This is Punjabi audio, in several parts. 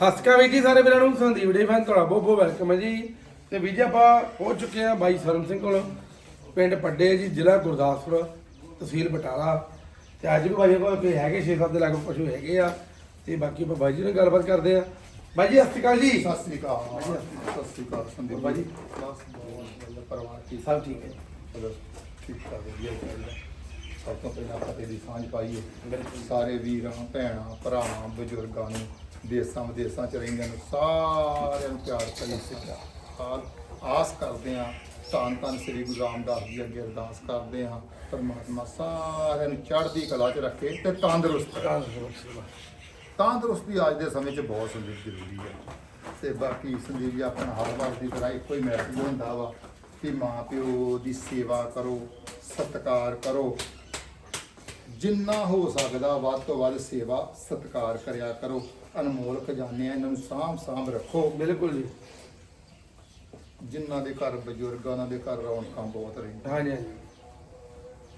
ਸਤਿ ਸ਼੍ਰੀ ਅਕਾਲ ਵੀਰ ਜੀ ਸਾਰੇ ਵੀਰਾਂ ਨੂੰ ਸੰਦੀਪ ਡੇ ਫੈਨ ਤੁਹਾਡਾ ਬਹੁਤ ਬਹੁਤ ਵੈਲਕਮ ਹੈ ਜੀ। ਤੇ ਵੀਰ ਜੀ ਆਪਾਂ ਪਹੁੰਚ ਚੁੱਕੇ ਹਾਂ ਬਾਈ ਸਰਮ ਸਿੰਘ ਕੋਲ ਪਿੰਡ ਪੱਡੇ ਜੀ ਜ਼ਿਲ੍ਹਾ ਗੁਰਦਾਸਪੁਰ ਤਹਿਸੀਲ ਬਟਾਲਾ। ਤੇ ਅੱਜ ਵੀ ਬਾਈ ਕੋਲ ਕੋਈ ਹੈਗੇ 6-7 ਦੇ ਲਗਭਗ ਪਸ਼ੂ ਹੈਗੇ ਆ। ਤੇ ਬਾਕੀ ਆਪਾਂ ਬਾਈ ਜੀ ਨਾਲ ਗੱਲਬਾਤ ਕਰਦੇ ਆ ਬਾਈ ਜੀ ਸਤਿ ਸ਼੍ਰੀ ਅਕਾਲ ਜੀ। ਸਤਿ ਸ੍ਰੀ ਅਕਾਲ। ਸਤਿ ਸ੍ਰੀ ਅਕਾਲ। ਸੰਦੀਪ ਜੀ। ਪਰਿਵਾਰ ਸਭ ਠੀਕ ਹੈ। ਚਲੋ ਠੀਕ ਠਾਕ ਵਧੀਆ ਚਾਹੀਦਾ ਸਭ ਤੋਂ ਪਹਿਲਾਂ ਫਤਿਹ ਦੀ ਸਾਂਝ ਪਾਈਏ। ਸਾਰੇ ਵੀਰਾਂ ਭੈਣਾਂ ਭਰਾਵਾਂ ਬਜ਼ੁਰਗਾਂ ਨੂੰ ਦੇਸਾਂ ਵਿਦੇਸਾਂ ਚ ਰਹਿੰਦਿਆਂ ਨੂੰ ਸਾਰਿਆਂ ਨੂੰ ਪਿਆਰ ਭਰੀ ਸਿੱਖਿਆ ਆਸ ਕਰਦੇ ਹਾਂ। ਧੰਨ ਧੰਨ ਸ੍ਰੀ ਗੁਰੂ ਰਾਮਦਾਸ ਜੀ ਅੱਗੇ ਅਰਦਾਸ ਕਰਦੇ ਹਾਂ। ਪਰਮਾਤਮਾ ਸਾਰਿਆਂ ਨੂੰ ਚੜ੍ਹਦੀ ਕਲਾ ਚ ਰੱਖੇ ਤੇ ਤੰਦਰੁਸਤ ਤੰਦਰੁਸਤੀ ਅੱਜ ਦੇ ਸਮੇਂ 'ਚ ਬਹੁਤ ਸੰਦੀਪ ਜ਼ਰੂਰੀ ਹੈ। ਤੇ ਬਾਕੀ ਸੰਦੀਪ ਜੀ ਆਪਣਾ ਹਰ ਵਾਰ ਦੀ ਤਰ੍ਹਾਂ ਇੱਕੋ ਹੀ ਮੈਸੇਜ ਹੁੰਦਾ ਵਾ ਕਿ ਮਾਂ ਪਿਓ ਦੀ ਸੇਵਾ ਕਰੋ ਸਤਿਕਾਰ ਕਰੋ। ਜਿੰਨਾ ਹੋ ਸਕਦਾ ਵੱਧ ਤੋਂ ਵੱਧ ਸੇਵਾ ਸਤਿਕਾਰ ਕਰਿਆ ਕਰੋ। ਅਨਮੋਲ ਖਜ਼ਾਨੇ ਆ ਇਹਨਾਂ ਨੂੰ ਸਾਂਭ ਸਾਂਭ ਰੱਖੋ। ਬਿਲਕੁਲ ਜੀ। ਜਿਨ੍ਹਾਂ ਦੇ ਘਰ ਬਜ਼ੁਰਗ ਆ, ਉਹਨਾਂ ਦੇ ਘਰ ਰੌਣਕਾਂ ਬਹੁਤ ਰਹਿੰਦੀਆਂ। ਹਾਂਜੀ ਹਾਂਜੀ।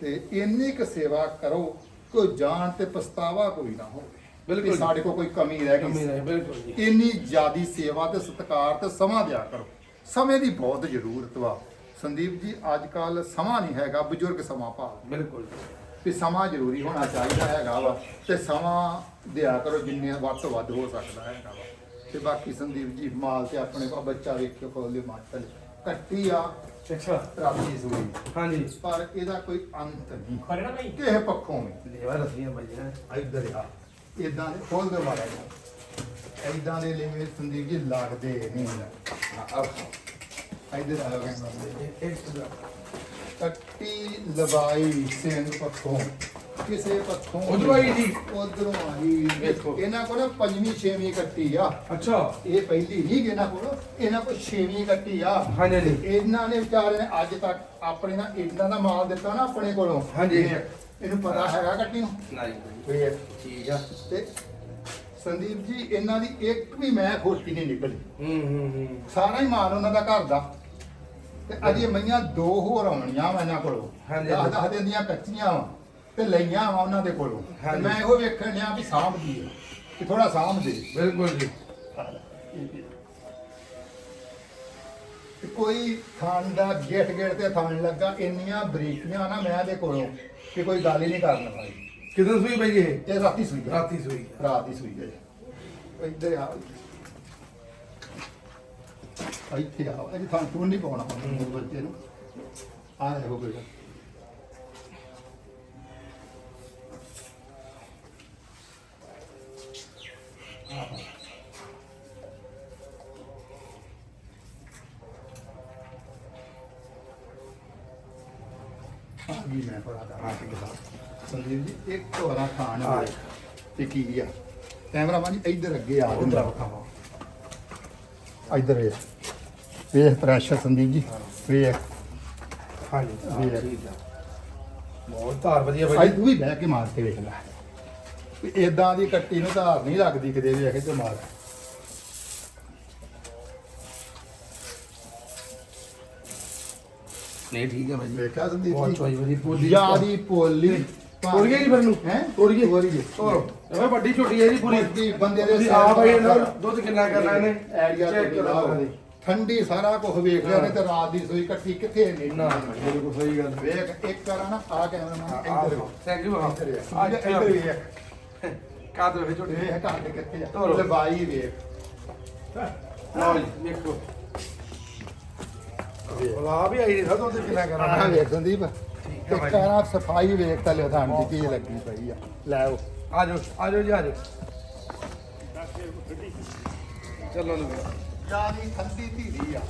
ਤੇ ਇੰਨੀ ਕੁ ਸੇਵਾ ਕਰੋ ਕੋਈ ਜਾਣ ਤੇ ਪਛਤਾਵਾ ਕੋਈ ਨਾ ਹੋਵੇ। ਬਿਲਕੁਲ। ਵੀ ਸਾਡੇ ਕੋਲ ਕੋਈ ਕਮੀ ਰਹਿ ਕਮੀ ਗਈ ਬਿਲਕੁਲ ਜੀ। ਇੰਨੀ ਜ਼ਿਆਦੀ ਸੇਵਾ ਤੇ ਸਤਿਕਾਰ ਤੇ ਸਮਾਂ ਦਿਆ ਕਰੋ। ਸਮੇਂ ਦੀ ਬਹੁਤ ਜ਼ਰੂਰਤ ਵਾ। ਸੰਦੀਪ ਜੀ ਅੱਜ ਕੱਲ ਸਮਾਂ ਨਹੀਂ ਹੈਗਾ ਬਜ਼ੁਰਗ ਸਮਾਂ ਭਾਲ ਬਿਲਕੁਲ ਵੀ ਸਮਾਂ ਜ਼ਰੂਰੀ ਹੋਣਾ ਚਾਹੀਦਾ ਹੈਗਾ ਵਾ ਤੇ ਸਮਾਂ ਦਿਆ ਕਰੋ ਜਿੰਨੇ ਵੱਧ ਤੋਂ ਵੱਧ ਹੋ ਸਕਦਾ ਹੈਗਾ ਵਾ। ਤੇ ਬਾਕੀ ਸੰਦੀਪ ਜੀ ਮਾਲ ਤੇ ਆਪਣੇ ਕੋਲ ਬੱਚਾ ਵੇਖਿਓ ਕੋਲੇ ਮਾਤਲ। ਕੱਟੀ ਆ। ਅੱਛਾ। ਰਾਤੀ ਸੂਈ। ਹਾਂਜੀ। ਪਰ ਇਹਦਾ ਕੋਈ ਅੰਤ ਨਹੀਂ। ਖੜੇ ਨਾ ਭਾਈ? ਕਿਸੇ ਪੱਖੋਂ ਵੀ ਲੇਵਾ ਰਸੀਆਂ ਹੈਂ। ਇੱਧਰ ਆ। ਇਦਾਂ ਦੇ ਖੋਲ ਦੇ ਮਾਰਾ ਜੀ ਇਦਾਂ ਦੇ ਲਿਵੇਂ ਸੰਦੀਪ ਜੀ ਲੱਗਦੇ ਨਹੀਂ। ਆ ਇੱਧਰ ਆ ਗਏ ਇਹ ਕਿੱਦਾਂ? ਕੱਟੀ ਲਬਾਈ ਸਿੰਘ ਪੱਖੋਂ। ਕਿਸੇ ਪੱਖੋਂ ਉਧਰੋਂ ਆਈ ਜੀ? ਉਧਰੋਂ ਆਈ ਵੇਖੋ। ਇਹਨਾਂ ਕੋਲ ਨਾ ਪੰਜਵੀਂ ਛੇਵੀਂ ਕੱਟੀ ਆ। ਅੱਛਾ। ਇਹ ਪਹਿਲੀ ਨਹੀਂ ਇਹਨਾਂ ਕੋਲ ਇਹਨਾਂ ਕੋਲ ਛੇਵੀਂ ਕੱਟੀ ਆ। ਹਾਂਜੀ ਹਾਂਜੀ। ਇਹਨਾਂ ਨੇ ਵਿਚਾਰੇ ਨੇ ਅੱਜ ਤੱਕ ਆਪਣੇ ਨਾਲ ਇਦਾਂ ਦਾ ਮਾਲ ਦਿੱਤਾ ਨਾ ਆਪਣੇ ਕੋਲੋਂ। ਹਾਂਜੀ। ਇਹ- ਇਹਨੂੰ ਪਤਾ ਹੈਗਾ ਕੱਟੀ ਨੂੰ? ਨਹੀਂ। ਵੇਖ ਠੀਕ ਆ। ਤੇ ਸੰਦੀਪ ਜੀ ਇਹਨਾਂ ਦੀ ਇੱਕ ਵੀ ਮੈਂ ਖੋਟੀ ਨਹੀਂ ਨਿਕਲੀ। ਹੂੰ ਹੂੰ ਹੂੰ। ਸਾਰਾ ਹੀ ਮਾਲ ਉਹਨਾਂ ਦਾ ਘਰ ਦਾ। ਤੇ ਅਜੇ ਮਈਆਂ ਦੋ ਹੋਰ ਆਉਣੀਆਂ ਵਾ ਇਹਨਾਂ ਕੋਲੋਂ। ਹਾਂਜੀ। ਦਸ ਦਸ ਦਿਨ ਦੀਆਂ ਕੱਚੀਆਂ ਵਾ ਤੇ ਲਈਆਂ ਵਾ ਉਹਨਾਂ ਦੇ ਕੋਲੋਂ। ਤੇ ਹਾਂਜੀ। ਮੈਂ ਇਹੋ ਵੇਖਣ ਲਿਆ ਵੀ ਸਾਂਭਦੀ ਹੈ ਕਿ ਥੋੜਾ ਸਾਂਭ ਦੇ ਬਿਲਕੁਲ ਜੀ। ਤੇ ਕੋਈ ਥਾਣ ਦਾ ਗੇਟ ਗੇਟ ਤੇ ਥਾਣ ਲੱਗਾ ਇੰਨੀਆਂ ਬਰੀਕੀਆਂ ਨਾ ਮੈਂ ਦੇ ਕੋਲੋਂ ਕਿ ਕੋਈ ਗੱਲ ਹੀ ਨਹੀਂ ਕਰਨ ਵਾਲੀ। ਕਿਦੋਂ ਸੂਈ ਬਾਈ ਇਹ? ਇਹ ਰਾਤੀ ਸੂਈ ਹੈ ਰਾਤੀ ਸੂਈ ਰਾਤ ਦੀ ਸੂਈ ਹੈ ਇੱਧਰ ਆ। ਇੱਥੇ ਆ ਇਹ ਥਾਂ ਤੂੰ ਨਹੀਂ ਪਾਉਣਾ ਹੁਣ ਬੱਚੇ ਨੂੰ। ਆ ਦੇਖੋ ਬੇਟਾ। ਆ ਗਈ ਮੈਂ ਪੜਾ ਦਾ ਆ ਕੇ ਸੰਦੀਪ ਜੀ ਇੱਕ ਖਾਣ। ਤੇ ਕੀ ਆ? ਕੈਮਰਾਮੈਨ ਜੀ ਇੱਧਰ ਅੱਗੇ ਆ ਉਧਰ ਦਿੰਦਾ। ਵਿਖਾਵਾ ਇੱਧਰ ਵੇਖ ਵੇਖ ਪ੍ਰੈਸ਼ਰ ਸੰਦੀਪ ਜੀ ਵੇਖ ਹਾਂਜੀ ਹਾਂ, ਹੈ। ਠੀਕ ਆ। ਬਹੁਤ ਧਾਰ ਵਧੀਆ ਭਾਈ ਬਾਈ। ਤੂੰ ਵੀ ਬਹਿ ਕੇ ਮਾਰ ਕੇ ਵੇਖ ਲੈ। ਇਦਾਂ ਦੀ ਕੱਟੀ ਨੂੰ ਧਾਰ ਨਹੀਂ ਲੱਗਦੀ ਕਿਤੇ ਵੇਖ ਤੇ ਮਾਰ। ਨਹੀਂ ਠੀਕ ਆ ਬਾਈ। ਵੇਖਿਆ ਸੰਦੀਪ ਬਹੁਤ ਜੀ? ਚੋਈ ਵਧੀਆ ਪੋਲੀ ਜਿਆਦੀ ਪੋਲੀ ਤੋੜੀਏ ਜੀ ਫਿਰ ਨੂੰ? ਹੈਂ? ਤੋੜੀਏ ਤੋੜੀਏ। ਤੋੜੋ ਇਹ ਵੱਡੀ ਝੋਟੀ ਹੈ ਜੀ ਪੂਰੀ। ਬੰਦੇ ਦੇ ਤੁਸੀਂ ਸਿਰ ਆ ਬਾਈ ਤੇ ਇਹਨਾਂ ਰੱਖ। ਦੁੱਧ ਕਿੰਨਾ ਕਰਨਾ ਇਹਨੇ? ਐਰੀਆ ਤੇ ਕਰੋ ਲਾਓ ਇਹਦੀ। ਠੰਡੀ ਸਾਰਾ ਕੁਝ ਵੇਖ ਲਿਆ। ਨੇ ਤੇ ਰਾਤ ਦੀ ਸੋਈ ਕੱਟੀ ਕਿੱਥੇ ਨਹੀਂ ਨਾ ਬਿਲਕੁਲ ਸਹੀ ਗੱਲ। ਵੇਖ ਇੱਕ ਕਰਾਂ ਨਾ ਆ ਕੈਮਰਾਮੈਨ ਇੱਧਰ ਵੇਖ। ਥੈਂਕ ਯੂ ਇੱਧਰ ਵੇਖ। ਆ ਇੱਧਰ ਵੇਖ। ਕਾਦਰ ਵੇ ਝੋਟੀ ਵੇਖ ਘਰ ਦੇ ਕਿੱਥੇ। ਆ? ਲਬਾਈ ਵੇਖ। ਲਓ ਜੀ ਦੇਖੋ ਲਾ ਵੀ ਆਈ ਨਹੀਂ ਦੁੱਧ ਕਿੰਨਾ ਆ ਕਰਨਾ ਵੇਖ ਸੰਦੀਪ। ਠੀਕ ਤੇ ਕਰਾਂ ਸਫ਼ਾਈ ਵੇਖ ਤਾਂ ਲਿਓ ਥਾਂ ਦੀ ਕੀ ਲੱਗੀ ਪਈ ਆ। ਲੈ ਆਓ। ਆ ਜਾਓ ਆ ਜਾਓ ਜੀ ਆ ਜਾਓ। ਚਲੋ ਲੋ ਜਿਆਦੀ ਠੰਡੀ ਧੀਰੀ ਆ।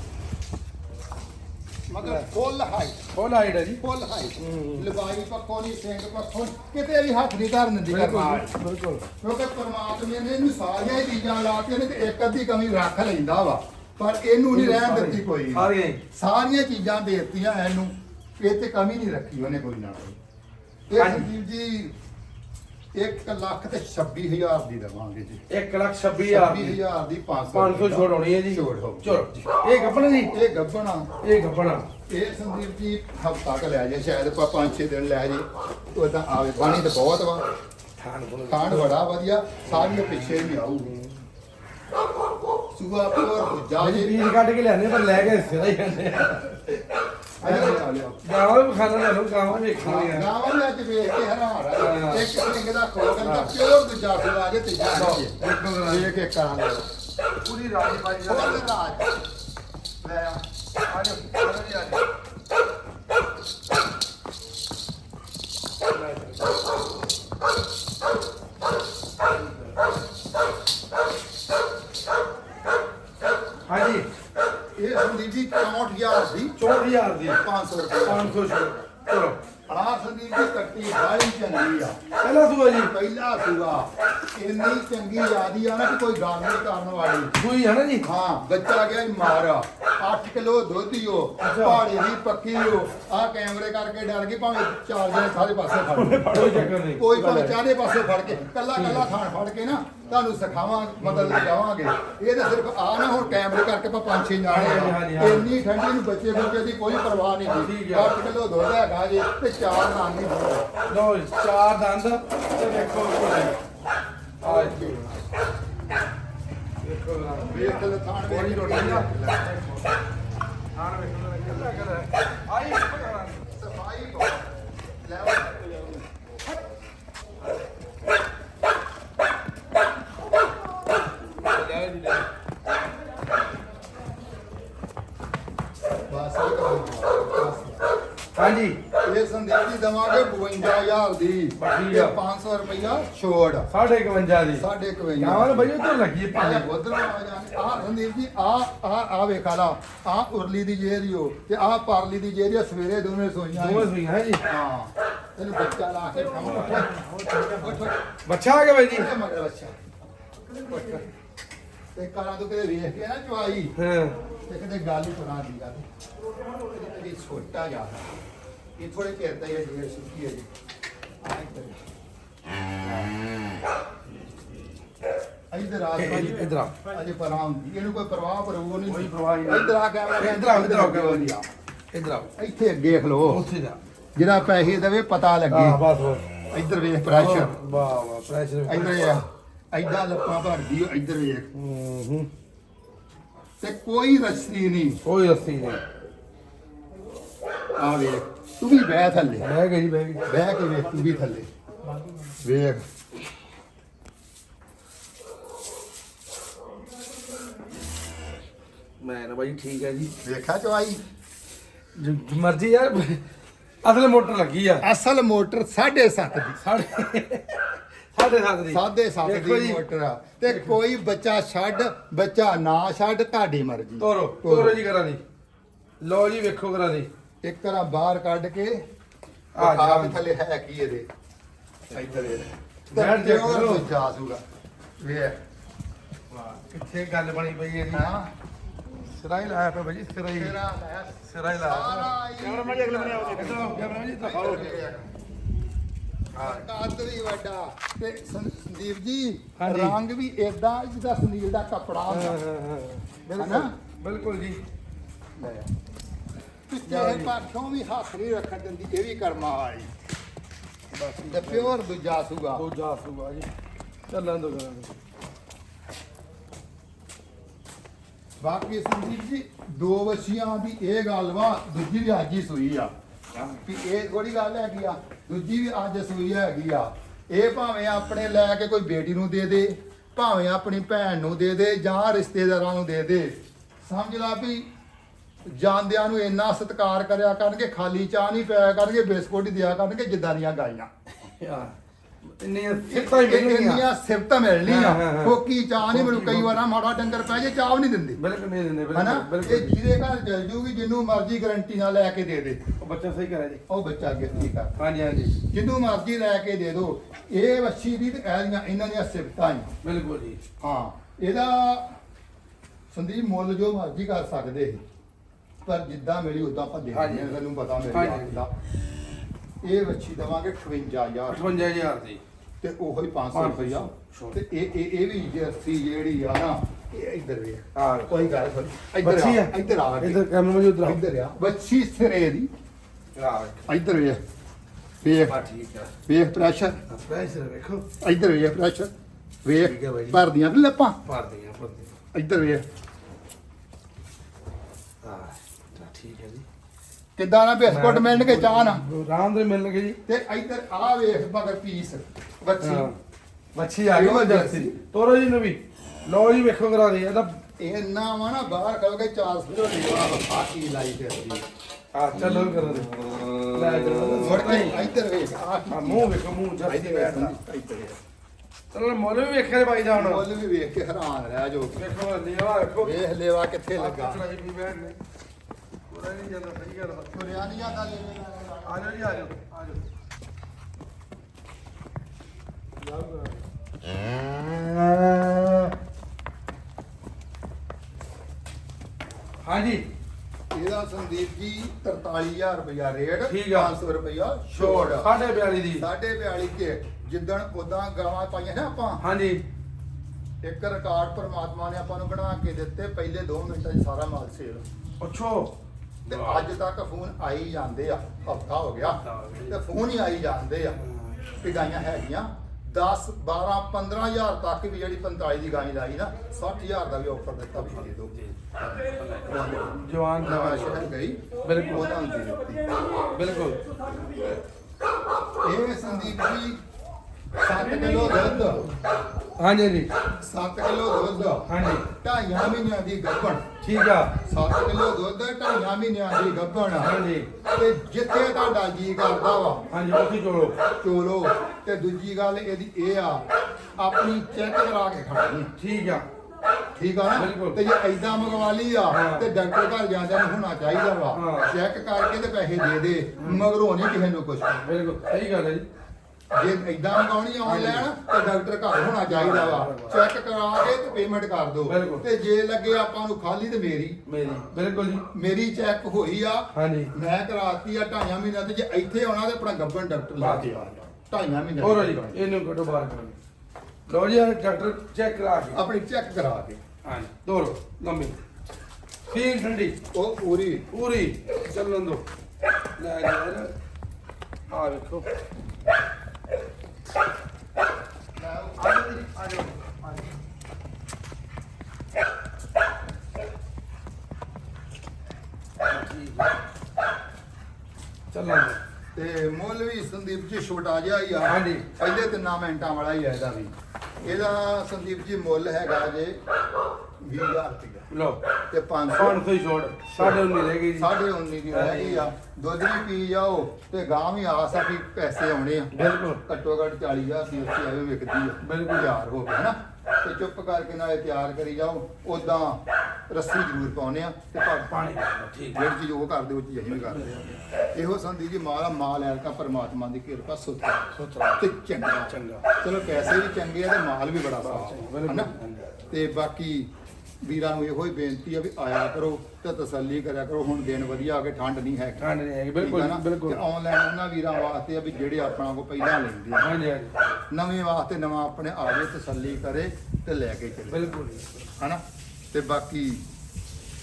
ਮਗਰ ਫੁੱਲ ਹਾਈ ਫੁੱਲ ਹਾਈਟ ਹੈ ਜੀ। ਫੁੱਲ ਹਾਈ ਹੂੰ। ਲਬਾਈ ਪੱਖੋਂ ਨਹੀਂ ਸਿੰਘ ਪੱਖੋਂ ਕਿਤੇ ਵੀ ਹੱਥ ਨਹੀਂ ਧਰਨ ਦੀ ਕਰਨਾ ਬਿਲਕੁਲ। ਕਿਉਂਕਿ ਪਰਮਾਤਮਾ ਨੇ ਇਹਨੂੰ ਸਾਰੀਆਂ ਹੀ ਚੀਜ਼ਾਂ ਲਾਤੀਆਂ ਨੇ ਤੇ ਇੱਕ ਅੱਧੀ ਕਮੀ ਰੱਖ ਲੈਂਦਾ ਵਾ। ਪਰ ਇਹਨੂੰ ਨਹੀਂ ਰਹਿਣ ਦਿੱਤੀ ਕੋਈ। ਸਾਰੀਆਂ। ਸਾਰੀਆਂ ਚੀਜ਼ਾਂ ਦੇ ਦਿੱਤੀਆਂ ਇਹਨੂੰ। ਇਹ ਤੇ ਕਮੀ ਨਹੀਂ ਰੱਖੀ ਉਹਨੇ ਕੋਈ ਨਾ ਕੋਈ। ਇਹ ਜੀ 1 ਲੱਖ ਤੇ 26000 ਦੀ ਦੇਵਾਂਗੇ ਜੀ। 1 ਲੱਖ 26 ਹਜ਼ਾਰ ਦੀ। 26000 ਦੀ 500 500 ਛੋੜ ਹੋਣੀ ਹੈ ਜੀ। ਛੋੜ ਹੋ ਚਲੋ ਇਹ ਗੱਪਣਾ ਜੀ? ਇਹ ਗੱਬਣਾ। ਇਹ ਗੱਪਣਾ ਇਹ ਸੰਦੀਪ ਜੀ ਹਫਤਾ ਕ ਲੈ ਜੇ ਸ਼ਾਇਦ ਆਪਾਂ 5-6 ਦਿਨ ਲੈ ਜੇ। ਉਹ ਤਾਂ ਆਵੇ ਬਾਣੀ ਤੇ ਬਹੁਤ ਵਾ। ਖਾਣ ਬੜਾ। ਵਧੀਆ। ਸਾਰੀਆਂ ਪਿੱਛੇ ਵੀ ਆਊ ਸੂਆ ਪਿਓਰ ਦੂਜਾ ਜੀ। ਜੀ ਪੀਸ ਕੱਢ ਕੇ ਲਿਆਨੇ ਪਰ ਲੈ ਕੇ ਸਿਰਾ ਹੀ ਜਾਂਦੇ ਆ ਗਾਵਾਂ ਵੀ ਖਾਣਾ ਲੈ ਲਓ ਗਾਵਾਂ ਵੇਖਣੀਆਂ। ਗਾਵਾਂ ਨੇ ਅੱਜ ਵੇਖ ਕੇ ਹੈਰਾਨ ਆ। ਇੱਕ ਸਿੰਘ ਦਾ ਖੋਲ ਕੇ ਤਾਂ ਪਿਓਰ ਦੂਜਾ ਸੂਆ ਜੇ ਤੀਜਾ ਜੀ ਦੇਖੋ। ਵੇਖ ਕੇ ਕਰਾਂਗੇ ਪੂਰੀ ਰਾਜੀ ਬਾਜੀ ਦਾ ਰਾਜ। ਲੈ ਆ ਆ ਜਾਓ ਆ ਜੀ, 500 ਰੁਪਏ 500 ਸ਼ੁਰੂ ਚਲੋ। ਆ ਸੰਦੀਪ ਜੀ ਕੱਟੀ ਬਾਈ ਚੰਗੀ ਆ। ਪਹਿਲਾ ਸੂਆ ਜੀ। ਪਹਿਲਾ ਸੂਆ। ਇੰਨੀ ਚੰਗੀ ਯਾਦੀ ਆ ਨਾ ਕਿ ਕੋਈ ਗੱਲ ਨਹੀਂ। ਵਾਲੀ ਸੂਈ ਹੈ ਨਾ ਜੀ? ਹਾਂ ਬੱਚਾ ਗਿਆ ਮਾਰ। 8 ਕਿਲੋ ਦੁੱਧ ਹੀ ਉਹ। ਪਹਾੜੀ ਦੀ ਪੱਕੀ ਉਹ। ਆ ਕੈਮਰੇ ਕਰਕੇ ਡਰ ਗਈ ਭਾਵੇਂ ਚਾਰ ਜਣੇ ਸਾਰੇ ਪਾਸੇ ਫੜ ਲਏ। ਕੋਈ ਚੱਕਰ ਨਹੀਂ। ਕੋਈ ਭਾਵੇਂ ਚਾਰੇ ਪਾਸੇ ਫੜ ਕੇ ਕੱਲਾ ਕੱਲਾ ਥਾਣ ਫੜ ਕੇ ਨਾ ਤੁਹਾਨੂੰ ਸਿਖਾਵਾਂ ਮਦਦ ਲਗਾਵਾਂਗੇ ਇਹ ਤਾਂ ਸਿਰਫ ਆ ਨਾ ਹੁਣ ਕੈਮਰੇ ਕਰਕੇ ਆਪਾਂ ਪੰਜ ਛੇ ਜਾਣੇ ਹਾਂਜੀ, ਆ। ਇੰਨੀ ਠੰਡੀ ਨੂੰ ਬੱਚੇ ਬੱਚੇ ਦੀ ਕੋਈ ਪਰਵਾਹ ਨਹੀਂ ਠੀਕ ਜੀ ਆ। 8 ਕਿਲੋ ਦੁੱਧ ਹੈਗਾ ਜੀ ਤੇ ਚਾਰ ਨਾਨ ਨਹੀਂ ਦੁੱਧ ਲੋ ਜੀ, ਚਾਰ ਦੰਦ ਤੇ ਵੇਖੋ। ਆ ਜੀ। ਵੇਖੋ ਜਰਾ। ਵੇਖ ਲੈ ਥਾਣ ਵੇਖ ਬੜੀ ਰੋਟੀ ਰੋਟੀ ਆ। ਆ ਆਣ ਵੇਖੋ ਜਰਾ, ਕਿੱਦਾਂ ਕਰਦਾ ਆਈ ਇੱਕੋ ਕਰਾਂ ਸਫ਼ਾਈ ਕੋ ਲੈ ਆਓ। ਲੈ ਜੀ ਲੈ ਬਸ ਇਹ ਕੰਮ ਬਸ ਹਾਂਜੀ ਇਹ ਸੰਦੀਪ ਜੀ ਦਵਾਂਗੇ 52000 ਦੀ ਤੇ ਆ। 500 ਰੁਪਇਆ ਛੋੜ। 51 ਦੀ। ਸਾਢੇ ਕੁ ਗਾਵਾਂ ਨੂੰ ਬਈ ਉੱਧਰ ਲੱਗੀ ਹੈ ਉਧਰ ਆ ਸੰਦੀਪ ਜੀ ਆ ਆ ਆ ਵੇਖਾ ਲਾ। ਆ ਉਰਲੀ ਦੀ ਜੇਰੀਓ ਤੇ ਆ ਪਰਲੀ ਦੀ ਜੇਰੀਓ ਸਵੇਰੇ ਦੋਵੇਂ ਸੋਈਆਂ ਦੋਵੇਂ ਸੂਈਆਂ ਜੀ? ਹਾਂ। ਇਹਨੂੰ ਬੱਚਾ ਲਾ ਕੇ ਖਾਵਾਂ ਬੱਚਾ। ਆ ਗਿਆ ਬਾਈ ਜੀ। ਬੱਚਾ। ਤੇ ਕਰਾਂ ਤੋਂ ਕਿਤੇ ਵੇਖ ਕੇ ਨਾ ਚਵਾਈ ਹਾਂ। ਤੇ ਕਿਤੇ ਗੱਲ ਹੀ ਸੁਣਾ ਦੀ ਗੱਲ ਇਹ ਛੋਟਾ ਜਿਹਾ ਇਹ ਥੋੜੇ ਚਿਰ ਦਾ ਹੀ ਹੈ ਡੇਢ ਸੁੱਕੀ ਹੈ ਜੀ। ਇੱਧਰ ਆ ਇੱਧਰ ਆ। ਅਜੇ ਪਰਾਂ ਹੁੰਦੀ ਇਹਨੂੰ ਕੋਈ ਪਰਵਾਹ ਪਰਵੋ ਨਹੀਂ। ਕੋਈ ਪਰਵਾਹ ਨਹੀਂ। ਇੱਧਰ ਆ ਕੈਮਰਾ ਇੱਧਰ ਆ ਇੱਧਰ ਆ ਇੱਧਰ ਆ। ਇੱਥੇ ਅੱਗੇ ਖਲੋ ਉੱਥੇ ਜਾ। ਜਿਹੜਾ ਪੈਸੇ ਦੇਵੇ ਪਤਾ ਹਾਂ ਲੱਗੇ ਬਸ ਬਸ। ਇੱਧਰ ਵੇਖ ਪ੍ਰੈਸ਼ਰ ਵਾਹ ਵਾਹ ਪ੍ਰੈਸ਼ਰ ਇੱਧਰ ਆ ਐਦਾਂ ਲੱਪਾਂ ਭਰਦੀ ਇੱਧਰ ਵੇਖ। ਹੂੰ ਹੂੰ। ਤੇ ਕੋਈ ਰਸਤੀ ਨਹੀਂ। ਕੋਈ ਰੱਸੀ ਨਹੀਂ। ਆ ਵੇਖ। ਤੂੰ ਵੀ ਬਹਿ ਥੱਲੇ। ਬਹਿ ਗਈ ਬਹਿ ਗਈ ਬਹਿ ਕੇ ਵੇਖ ਤੂੰ ਵੀ ਥੱਲੇ। ਵੇਖ। ਮੈਂ ਨਾ ਬਾਈ ਠੀਕ ਹੈ ਜੀ। ਵੇਖਾ ਚਵਾਈ ਜੋ ਮਰਜ਼ੀ ਯਾਰ। ਅਸਲ ਮੋਟਰ ਲੱਗੀ ਆ। ਅਸਲ ਮੋਟਰ 7.5 ਦੀ। ਸਾਡੇ ਸਾਡੇ ਸੱਤ ਦੀ। ਸਾਢੇ ਸੱਤ ਦੇਖੋ ਦੀ ਜੀ, ਮੋਟਰ ਆ। ਤੇ ਕੋਈ ਬੱਚਾ ਛੱਡ ਬੱਚਾ ਨਾ ਛੱਡ ਤੁਹਾਡੀ ਮਰਜ਼ੀ। ਤੋਰੋ ਤੋਰੋ ਜੀ ਕਰਾਂ ਦੀ। ਲਓ ਜੀ ਵੇਖੋ ਕਰਾਂ ਦੀ। ਇੱਕ ਤਰ੍ਹਾਂ ਬਾਹਰ ਕੱਢ ਕੇ ਆ ਜਾ। ਥੱਲੇ ਹੈ ਕੀ ਇਹਦੇ? ਇੱਧਰ ਇਹ ਬੈਠ ਜਾ ਕਰੋ। ਜਾ ਸੂਗਾ ਵੇਖ। ਵਾਹ ਕਿੱਥੇ ਗੱਲ ਬਣੀ ਪਈ ਹੈ ਜੀ ਹਾਂ। ਸਿਰਾ ਹੀ ਲਾਇਆ ਪਿਆ ਬਾਜੀ ਸਿਰਾ ਹੀ। ਸਿਰਾ ਲਾਇਆ। ਕੈਮਰਾ ਮੈਂ ਅਗਲੇ ਬਣੇ ਆਉਂਦੇ ਕਿੱਧਰ ਕੈਮਰਾ ਜੀ ਦਿਖਾਓ। ਕੱਦ ਵੀ ਵੱਡਾ। ਤੇ ਸੰਦੀਪ ਜੀ। ਰੰਗ ਵੀ ਏਦਾਂ ਜਿਹਦਾ ਸੁਨੀਲ ਦਾ ਕੱਪੜਾ ਹਾਂ ਹੁੰਦਾ ਹਾਂ ਹਾਂ। ਬਿਲਕੁਲ? ਬਿਲਕੁਲ ਜੀ। ਲੈ। ਪਿੱਛੇ ਪਾਠੋਂ ਵੀ ਹੱਥ ਨਹੀਂ ਰੱਖਣ ਦਿੰਦੀ ਇਹ ਵੀ ਕਰਮਾ ਆਈ ਬਸ। ਤੇ ਪਿਓਰ ਦੂਜਾ ਸੂਗਾ। ਉਹ ਜਾ ਸੁਗਾ ਜੀ। ਚੱਲਾਂ ਦੋ ਕਰਾਂ ਦੀ। ਬਾਕੀ ਸੰਦੀਪ ਜੀ ਦੋ ਵਛੀਆਂ ਦੀ ਇਹ ਗੱਲ ਵਾ ਦੂਜੀ ਵੀ ਅੱਜ ਹੀ ਸੂਈ ਆ। ਵੀ ਇਹ ਥੋੜੀ ਗੱਲ ਹੈਗੀ ਆ ਦੂਜੀ ਵੀ ਅੱਜ ਸੂਈ ਹੈਗੀ ਆ। ਇਹ ਭਾਵੇਂ ਆਪਣੇ ਲੈ ਕੇ ਕੋਈ ਬੇਟੀ ਨੂੰ ਦੇ ਦੇ ਭਾਵੇਂ ਆਪਣੀ ਭੈਣ ਨੂੰ ਦੇ ਦੇ ਜਾਂ ਰਿਸ਼ਤੇਦਾਰਾਂ ਨੂੰ ਦੇ ਦੇ। ਸਮਝ ਲਾ ਵੀ ਜਾਂਦਿਆਂ ਨੂੰ ਇੰਨਾ ਸਤਿਕਾਰ ਕਰਿਆ ਕਰਨਗੇ ਖਾਲੀ ਚਾਹ ਨਹੀਂ ਪਿਆ ਕਰਨਗੇ ਬਿਸਕੁਟ ਹੀ ਦਿਆ ਕਰਨਗੇ ਜਿੱਦਾਂ ਦੀਆਂ ਗਾਈਆਂ। ਯਾਰ ਇੰਨੀਆਂ ਹੀ ਸਿਫਤਾਂ ਮਿਲਣੀਆਂ ਹਾਂ, ਹਾਂ। ਕੋਕੀ ਚਾਹ ਨਹੀਂ ਮੈਨੂੰ ਕਈ ਵਾਰ ਮਾੜਾ ਡੰਗਰ ਪੈ ਜੇ ਚਾਹ ਵੀ ਨਹੀਂ ਦਿੰਦੀ। ਬਿਲਕੁਲ ਨਹੀਂ ਦਿੰਦੇ ਹਨਾ? ਬਿਲਕੁਲ। ਇਹ ਜਿਹਦੇ ਘਰ ਚਲ ਜੂਗੀ ਜਿੰਨੂੰ ਮਰਜ਼ੀ ਗਰੰਟੀ ਨਾਲ ਲੈ ਕੇ ਦੇ ਦੇ। ਉਹ ਬੱਚਾ ਸਹੀ ਕਰਿਆ ਜੀ। ਉਹ ਬੱਚਾ ਅੱਗੇ ਠੀਕ ਆ। ਹਾਂਜੀ ਹਾਂਜੀ। ਜਿੰਨੂੰ ਮਰਜ਼ੀ ਲੈ ਕੇ ਦੇ ਦੋ। ਇਹ ਵੱਛੀ ਦੀ ਤੇ ਇਹਦੀਆਂ ਇਹਨਾਂ ਦੀਆਂ ਸਿਫਤਾਂ ਹੀ। ਬਿਲਕੁਲ ਜੀ। ਹਾਂ ਇਹਦਾ ਸੰਦੀਪ ਮੁੱਲ ਜੋ ਮਰਜ਼ੀ ਕਰ ਸਕਦੇ ਸੀ। ਪਰ ਜਿੱਦਾਂ ਮਿਲੀ ਉਦਾਂ ਆਪਾਂ ਦੇ। ਦਿੰਦੇ ਹਾਂ, ਤੈਨੂੰ ਪਤਾ ਮੇਰੀ ਹਾਂਜੀ। ਆਦਤ ਦਾ ਇਹ ਵੱਛੀ ਦਵਾਂਗੇ 58000 58000 ਦੀ। ਤੇ ਉਹੀ 500 ਰੁਪਇਆ। ਤੇ ਇਹ ਇਹ ਇਹ ਵੀ ਜਰਸੀ ਜਿਹੜੀ ਆ ਨਾ ਇਹ ਇੱਧਰ ਵੀ ਆ। ਕੋਈ ਗੱਲ ਸੁਣ ਇੱਧਰ ਬੱਚੀ ਆ। ਆ ਇੱਧਰ ਆ। ਕੇ। ਇੱਧਰ ਕੈਮਰਾ ਮੇ ਉਧਰ ਇੱਧਰ ਆ। ਬੱਚੀ ਸਿਰੇ ਦੀ। ਆ। ਇੱਧਰ ਵੇਖ। ਆ ਠੀਕ ਆ। ਵੇਖ ਪ੍ਰੈਸ਼ਰ ਪ੍ਰੈਸ਼ਰ ਵੇਖੋ। ਇੱਧਰ ਵੇਖ ਪ੍ਰੈਸ਼ਰ ਵੇਖ। ਠੀਕ ਹੈ ਬਾਈ ਜੀ। ਭਰਦੀਆਂ ਤੇ ਲੱਪਾਂ। ਭਰਦੀਆਂ ਭਰਦੀਆਂ। ਇੱਧਰ ਵੇਖ ਹਾਂ ਤਾਂ ਠੀਕ ਹੈ ਜੀ ਕਿੱਦਾਂ ਨਾ ਬਿਸਕੁਟ ਮਿਲਣਗੇ ਚਾਹ ਨਾ। ਆਰਾਮ ਦੇ ਮਿਲਣਗੇ ਜੀ। ਤੇ ਇੱਧਰ ਆ ਵੇਖ ਮਗਰ ਪੀਸ ਬੱਚੀ ਹਾਂ ਮੱਛੀ ਆ ਗਈ ਮੈਂ ਜਰਸੀ। ਤੋਰੋ ਜੀ ਨੂੰ ਵੀ। ਲਓ ਜੀ ਵੇਖੋ ਕਰਾ ਦੇ ਇਹਦਾ ਇਹ ਨਾ ਵਾ ਨਾ ਬਾਹਰ ਕਰੋਗੇ 400 ਰੁਪਏ ਲੀਵਾ ਆ ਕੀ ਲਾਈ ਤੇ ਆ ਚੱਲੋ ਕਰੋ ਦੇ ਲੈ ਮੁੜ ਕੇ ਚਲੋ ਇੱਧਰ ਵੇਖ ਆ ਆ ਮੂੰਹ ਵੇਖੋ ਮੂੰਹ ਜਰਸੀ ਇੱਧਰ ਬੈਠਦਾ ਚਲੋ ਮੁੱਲ ਵੀ ਵੇਖਿਆ ਬਾਈ ਦਾ ਹੁਣ ਮੁੱਲ ਵੀ ਵੇਖ ਕੇ ਹੈਰਾਨ ਰਹਿ ਜੋ ਵੇਖੋ ਲੀਵਾ ਵੇਖੋ। ਵੇਖ ਲੈਵਾ ਕਿੱਥੇ ਲੱਗਾ। ਚੜਾਈ ਵੀ ਬੈਠ ਨੇ ਪੂਰਾ ਨਹੀਂ ਜਾਂਦਾ ਸਹੀ ਗੱਲ ਆ ਤੁਰਿਆ ਨਹੀਂ ਜਾਂਦਾ ਲੈ ਆ ਜਾਓ ਜੀ ਆ ਜਾਓ ਆ ਜਾਓ ਜਾਓ ਕਰਾ ਦੇ। ਹਾਂਜੀ। ਇਹਦਾ ਸੰਦੀਪ ਜੀ 43000 ਰੁਪਇਆ ਰੇਟ ਠੀਕ ਆ। 500 ਰੁਪਇਆ ਛੋੜ। ਸਾਢੇ 42 ਦੀ। ਸਾਢੇ 42 ਕੇ ਜਿੱਦਣ ਉਦਾਂ ਗਾਵਾਂ ਪਾਈਆਂ ਨਾ ਆਪਾਂ। ਹਾਂਜੀ। ਇੱਕ ਰਿਕਾਰਡ ਪਰਮਾਤਮਾ ਨੇ ਆਪਾਂ ਨੂੰ ਬਣਾ ਕੇ ਦਿੱਤੇ ਪਹਿਲੇ 2 ਮਿੰਟਾਂ 'ਚ ਸਾਰਾ ਮਾਲ ਸੇਲ। ਪੁੱਛੋ। ਤੇ ਅੱਜ ਤੱਕ ਫੋਨ ਆਈ ਜਾਂਦੇ ਆ ਹਫਤਾ ਹੋ ਗਿਆ। ਤੇ ਫੋਨ ਹੀ ਆਈ ਜਾਂਦੇ ਆ। ਕਿ ਗਾਈਆਂ ਹੈਗੀਆਂ 10 12 15000 ਤੱਕ ਵੀ ਜਿਹੜੀ 45 ਦੀ ਗਾਈ ਲਾਈ ਨਾ 60000 ਦਾ ਵੀ ਆਫਰ ਦਿੱਤਾ ਵੀ ਦੇ ਦਿਓ। ਜਵਾਨ ਨਵਾਂ ਨਵਾਂ ਸ਼ਹਿਰ ਗਈ। ਬਿਲਕੁਲ। ਉਹਨਾਂ ਨੂੰ ਦੇ ਦਿੱਤੀ ਬਿਲਕੁਲ। ਇਹ ਸੰਦੀਪ ਜੀ 7 ਕਿਲੋ ਦੁੱਧ। ਹਾਂਜੀ ਜੀ 7 ਕਿਲੋ ਦੁੱਧ। ਹਾਂਜੀ। ਢਾਈਆਂ ਮਹੀਨਿਆਂ ਦੀ ਗੱਭਣ। ਠੀਕ ਆ। 7 ਕਿਲੋ ਦੁੱਧ ਢਾਈਆਂ ਮਹੀਨਿਆਂ ਦੀ ਗੱਭਣ। ਹਾਂਜੀ। ਤੇ ਜਿੱਥੇ ਤੁਹਾਡਾ ਜੀ ਕਰਦਾ ਵਾ ਹਾਂਜੀ ਉੱਥੇ ਚੋਲੋ। ਚੋਲੋ। ਤੇ ਦੂਜੀ ਗੱਲ ਇਹਦੀ ਇਹ ਆ ਆਪਣੀ ਚੈੱਕ ਕਰਾ ਕੇ ਖਾਣੀ ਠੀਕ ਆ। ਠੀਕ ਆ ਨਾ। ਤੇ ਜੇ ਐਦਾਂ ਮੰਗਵਾ ਲਈ ਆ। ਤੇ ਡਾਕਟਰ ਘਰ ਜਾਂਦਿਆਂ ਨੂੰ ਹੋਣਾ ਚਾਹੀਦਾ ਵਾ। ਚੈੱਕ ਕਰਕੇ ਤੇ ਪੈਸੇ ਦੇ ਦੇ ਮਗਰੋਂ ਨਹੀਂ ਕਿਸੇ ਨੂੰ ਕੁਛ। ਬਿਲਕੁਲ। ਸਹੀ ਗੱਲ ਹੈ ਜੀ। ਜੇ ਐਦਾਂ ਮੰਗਾਉਣੀ ਆਨਲਾਈਨ ਤੇ ਡਾਕਟਰ ਘਰ ਹੋਣਾ ਚਾਹੀਦਾ ਵਾ। ਚੈੱਕ ਕਰਾ ਕੇ ਤੇ ਪੇਮੈਂਟ ਕਰ ਦਿਓ। ਬਿਲਕੁਲ। ਤੇ ਜੇ ਲੱਗੇ ਆਪਾਂ ਨੂੰ ਖਾਲੀ ਤੇ ਮੇਰੀ। ਮੇਰੀ। ਬਿਲਕੁਲ ਜੀ। ਮੇਰੀ ਚੈੱਕ ਹੋਈ ਆ। ਹਾਂਜੀ। ਮੈਂ ਕਰਾਤੀ ਆ ਢਾਈਆਂ ਮਹੀਨਿਆਂ ਤੇ। ਜੇ ਇੱਥੇ ਆਉਣਾ ਤੇ ਆਪਣਾ ਗੱਬਨ ਡਾਕਟਰ ਲਾ ਕੇ ਆ ਢਾਈਆਂ ਮਹੀਨਿਆਂ ਹੋਰ ਜੀ ਇਹਨੂੰ ਕੱਢੋ ਬਾਹਰ ਕਰੋ ਲਓ ਜੀ ਡਾਕਟਰ ਚੈੱਕ ਕਰਾ ਕੇ। ਆਪਣੀ ਚੈੱਕ ਕਰਾ ਕੇ। ਹਾਂਜੀ ਦੋਰੋ ਲੰਮੀ। ਫੀਲ ਠੰਡੀ। ਉਹ ਪੂਰੀ। ਪੂਰੀ। ਚੱਲਣ ਦੋ। ਲੈ ਯਾਰ ਆ ਵੇਖੋ। ਦੋ ਤੇ ਮੁੱਲ ਵੀ ਸੰਦੀਪ ਜੀ ਛੋਟਾ ਜਿਹਾ ਹੀ ਆ। ਹਾਂਜੀ। ਪਹਿਲੇ ਤਿੰਨਾਂ ਮਿੰਟਾਂ ਵਾਲਾ ਹੀ ਆ ਇਹਦਾ ਵੀ। ਇਹਦਾ ਸੰਦੀਪ ਜੀ ਮੁੱਲ ਹੈਗਾ ਜੇ 20000 ਰੁਪਇਆ ਲਓ। ਤੇ 500 ਕੌਣ ਸਹੀ ਛੋੜ ਸਾਡੇ ਉਨੀ ਰਹਿ ਗਈ ਜੀ। ਸਾਢੇ 19 ਦੀ ਰਹਿ ਗਈ ਆ। ਦੁੱਧ ਵੀ ਪੀ ਜਾਓ ਤੇ ਗਾਂ ਵੀ ਆਸ ਆ ਵੀ ਪੈਸੇ ਆਉਣੇ ਆ। ਬਿਲਕੁਲ। ਘੱਟੋ ਘੱਟ 40000 ਦੀ ਉੱਥੇ ਆਵੇ ਵਿਕਦੀ ਆ। ਬਿਲਕੁਲ। ਤਿਆਰ ਹੋ ਗਿਆ ਨਾ ਤੇ ਚੁੱਪ ਕਰਕੇ ਨਾਲੇ ਤਿਆਰ ਕਰੀ ਜਾਓ। ਉਦਾਂ ਰੱਸੀ ਜ਼ਰੂਰ ਪਾਉਨੇ ਆ ਤੇ ਪਾ- ਪਾਣੀ ਠੀਕ ਜਿਹੜੀ ਚੀਜ਼ ਉਹ ਕਰਦੇ ਉਹ ਚੀਜ਼ ਅਸੀਂ ਵੀ ਕਰਦੇ ਆ। ਇਹੋ ਸੰਦੀ ਜੀ ਮਾਲ ਮਾਲ ਐਲਕਾ ਪਰਮਾਤਮਾ ਦੀ ਕਿਰਪਾ ਸੁਥਰਾ। ਤੇ ਚੰਗਾ। ਚੰਗਾ। ਚਲੋ ਪੈਸੇ ਵੀ ਚੰਗੇ ਆ ਤੇ ਮਾਲ ਵੀ ਬੜਾ ਸਾਫ਼ ਬਿਲਕੁਲ। ਹੈ ਨਾ ਤੇ ਬਾਕੀ ਵੀਰਾਂ ਨੂੰ ਇਹੋ ਹੀ ਬੇਨਤੀ ਆ ਵੀ ਆਇਆ ਕਰੋ ਤੇ ਤਸੱਲੀ ਕਰਿਆ ਕਰੋ। ਹੁਣ ਦਿਨ ਵਧੀਆ ਆ ਕੇ ਠੰਡ ਨਹੀਂ ਹੈ ਠੰਡ ਨਹੀਂ ਹੈਗੀ ਬਿਲਕੁਲ ਬਿਲਕੁਲ। ਆਨਲਾਈਨ ਉਹਨਾਂ ਵੀਰਾਂ ਵਾਸਤੇ ਆ ਵੀ ਜਿਹੜੇ ਆਪਣਾ ਕੋ ਪਹਿਲਾਂ ਲੈਂਦੇ ਆ। ਹਾਂਜੀ ਹਾਂਜੀ। ਨਵੇਂ ਵਾਸਤੇ ਨਵਾਂ ਆਪਣੇ ਆਵੇ ਤਸੱਲੀ ਕਰੇ ਤੇ ਲੈ ਕੇ ਚਲੇ। ਬਿਲਕੁਲ ਹਨਾ? ਤੇ ਬਾਕੀ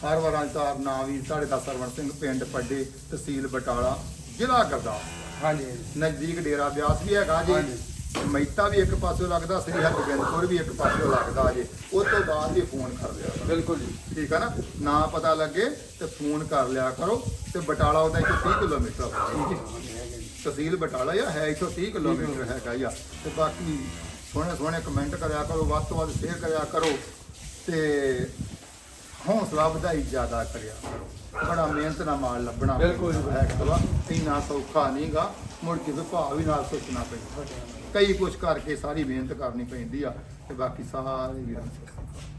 ਹਰ ਵਾਰਾਂ ਤਾਰ ਨਾਂ ਵੀ ਸਾਡੇ ਦਾ ਸਰਵਣ ਸਿੰਘ ਪਿੰਡ ਪੱਡੇ ਤਹਿਸੀਲ ਬਟਾਲਾ ਜ਼ਿਲ੍ਹਾ ਗੁਰਦਾਸਪੁਰ। ਹਾਂਜੀ ਹਾਂਜੀ। ਨਜ਼ਦੀਕ ਡੇਰਾ ਬਿਆਸ ਵੀ ਹੈਗਾ ਜੀ। ਹਾਂਜੀ। ਮਹਿਤਾ ਵੀ ਇੱਕ ਪਾਸਿਓਂ ਲੱਗਦਾ ਸ੍ਰੀ ਹਰਗੋਬਿੰਦਪੁਰ ਵੀ ਇੱਕ ਪਾਸਿਓਂ ਲੱਗਦਾ ਜੀ। ਉਸ ਤੋਂ ਬਾਅਦ ਵੀ ਫੋਨ ਕਰ ਲਿਆ ਕਰੋ। ਬਿਲਕੁਲ ਜੀ। ਠੀਕ ਹੈ ਨਾ? ਨਾ ਪਤਾ ਲੱਗੇ ਤੇ ਫੋਨ ਕਰ ਲਿਆ ਕਰੋ ਤੇ ਬਟਾਲਾ ਉਹਦਾ ਇੱਥੋਂ 30 ਕਿਲੋਮੀਟਰ ਆ। ਤਹਿਸੀਲ ਬਟਾਲਾ ਆ ਹੈ ਇੱਥੋਂ 30 ਕਿਲੋਮੀਟਰ ਹੈਗਾ ਆ। ਤੇ ਬਾਕੀ ਸੋਹਣੇ ਸੋਹਣੇ ਕਮੈਂਟ ਕਰਿਆ ਕਰੋ ਵੱਧ ਤੋਂ ਵੱਧ ਸ਼ੇਅਰ ਕਰਿਆ ਕਰੋ ਤੇ ਹੌਸਲਾ ਵਧਾਈ ਜ਼ਿਆਦਾ ਕਰਿਆ ਕਰੋ। ਬੜਾ ਮਿਹਨਤ ਨਾਲ ਮਾਲ ਲੱਭਣਾ ਬਿਲਕੁਲ ਜੀ, ਪੈਂਦਾ ਹੈਗਾ ਵਾ ਇੰਨਾ ਸੌਖਾ ਨਹੀਂਗਾ ਮੁੜ ਕੇ ਵੀ ਭਾਅ ਵੀ ਨਾਲ ਸੋਚਣਾ ਪੈਂਦਾ। ਕਈ ਕੁਝ ਕਰਕੇ ਸਾਰੀ ਮਿਹਨਤ ਕਰਨੀ ਪੈਂਦੀ ਆ ਤੇ ਬਾਕੀ ਸਾਰੇ ਵੀਰਾਂ ਨੂੰ